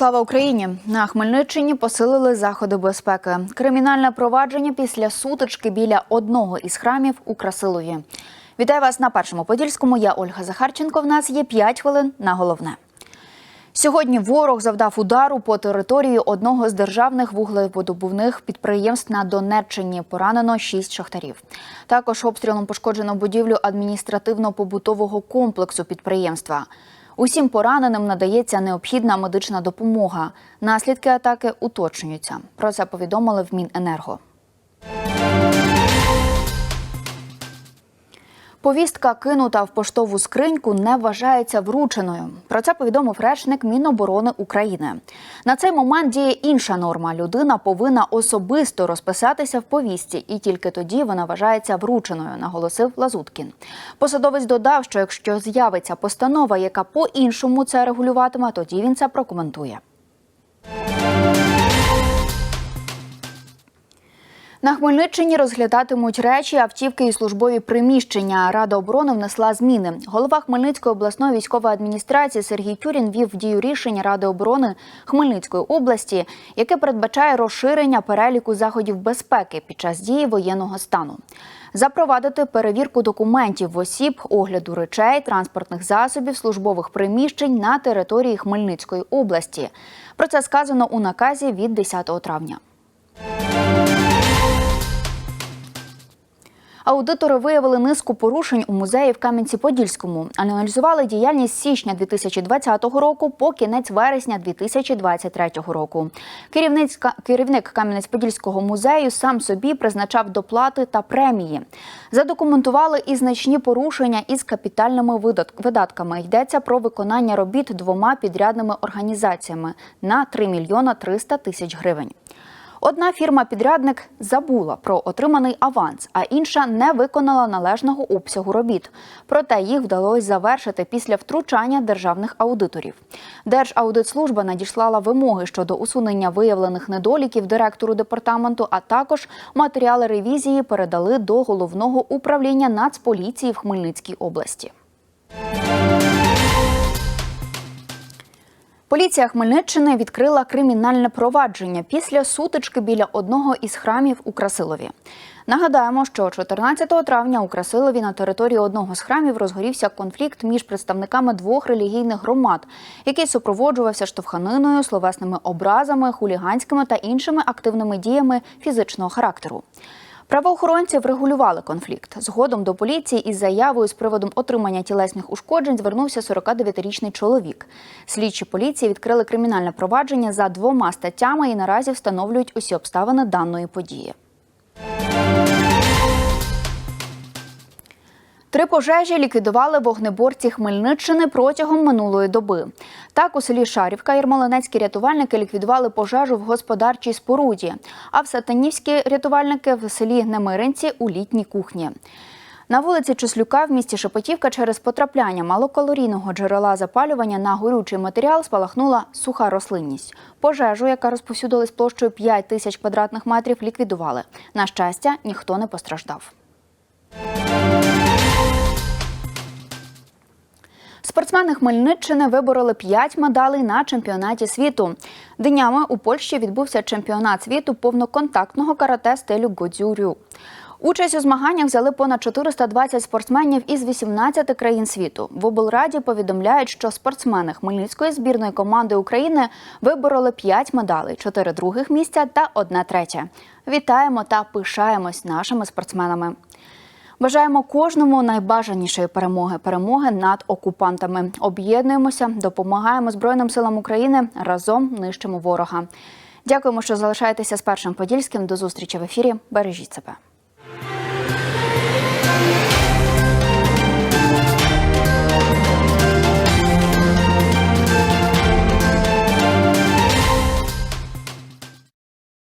Слава Україні! На Хмельниччині посилили заходи безпеки. Кримінальне провадження після сутички біля одного із храмів у Красилові. Вітаю вас на першому подільському. Я Ольга Захарченко. В нас є 5 хвилин на головне. Сьогодні ворог завдав удару по території одного з державних вуглеводобувних підприємств на Донеччині. Поранено шість шахтарів. Також обстрілом пошкоджено будівлю адміністративно-побутового комплексу підприємства. Усім пораненим надається необхідна медична допомога. Наслідки атаки уточнюються. Про це повідомили в Міненерго. Повістка, кинута в поштову скриньку, не вважається врученою. Про це повідомив речник Міноборони України. На цей момент діє інша норма. Людина повинна особисто розписатися в повістці, і тільки тоді вона вважається врученою, наголосив Лазуткін. Посадовець додав, що якщо з'явиться постанова, яка по-іншому це регулюватиме, тоді він це прокоментує. На Хмельниччині розглядатимуть речі, автівки і службові приміщення. Рада оборони внесла зміни. Голова Хмельницької обласної військової адміністрації Сергій Тюрін вів в дію рішення Ради оборони Хмельницької області, яке передбачає розширення переліку заходів безпеки під час дії воєнного стану. Запровадити перевірку документів осіб, огляду речей, транспортних засобів, службових приміщень на території Хмельницької області. Про це сказано у наказі від 10 травня. Аудитори виявили низку порушень у музеї в Кам'янці-Подільському. Аналізували діяльність січня 2020 року по кінець вересня 2023 року. Керівник Кам'янець-Подільського музею сам собі призначав доплати та премії. Задокументували і значні порушення із капітальними видатками. Йдеться про виконання робіт двома підрядними організаціями на 3 мільйона 300 тисяч гривень. Одна фірма-підрядник забула про отриманий аванс, а інша не виконала належного обсягу робіт. Проте їх вдалося завершити після втручання державних аудиторів. Держаудитслужба надіслала вимоги щодо усунення виявлених недоліків директору департаменту, а також матеріали ревізії передали до головного управління Нацполіції в Хмельницькій області. Поліція Хмельниччини відкрила кримінальне провадження після сутички біля одного із храмів у Красилові. Нагадаємо, що 14 травня у Красилові на території одного з храмів розгорівся конфлікт між представниками двох релігійних громад, який супроводжувався штовханиною, словесними образами, хуліганськими та іншими активними діями фізичного характеру. Правоохоронці врегулювали конфлікт. Згодом до поліції із заявою з приводом отримання тілесних ушкоджень звернувся 49-річний чоловік. Слідчі поліції відкрили кримінальне провадження за двома статтями і наразі встановлюють усі обставини даної події. Три пожежі ліквідували вогнеборці Хмельниччини протягом минулої доби. Так, у селі Шарівка Єрмолинецькі рятувальники ліквідували пожежу в господарчій споруді, а в Сатанівські рятувальники в селі Немиринці у літній кухні. На вулиці Числюка в місті Шепетівка через потрапляння малокалорійного джерела запалювання на горючий матеріал спалахнула суха рослинність. Пожежу, яка розповсюдилась площею 5 тисяч квадратних метрів, ліквідували. На щастя, ніхто не постраждав. Спортсмени Хмельниччини вибороли 5 медалей на чемпіонаті світу. Днями у Польщі відбувся чемпіонат світу повноконтактного карате стилю Годзюрю. Участь у змаганнях взяли понад 420 спортсменів із 18 країн світу. В облраді повідомляють, що спортсмени Хмельницької збірної команди України вибороли 5 медалей, 4 других місця та 1 третє. Вітаємо та пишаємось нашими спортсменами. Бажаємо кожному найбажанішої перемоги перемоги над окупантами. Об'єднуємося, допомагаємо Збройним силам України разом нищимо ворога. Дякуємо, що залишаєтеся з першим подільським. До зустрічі в ефірі. Бережіть себе.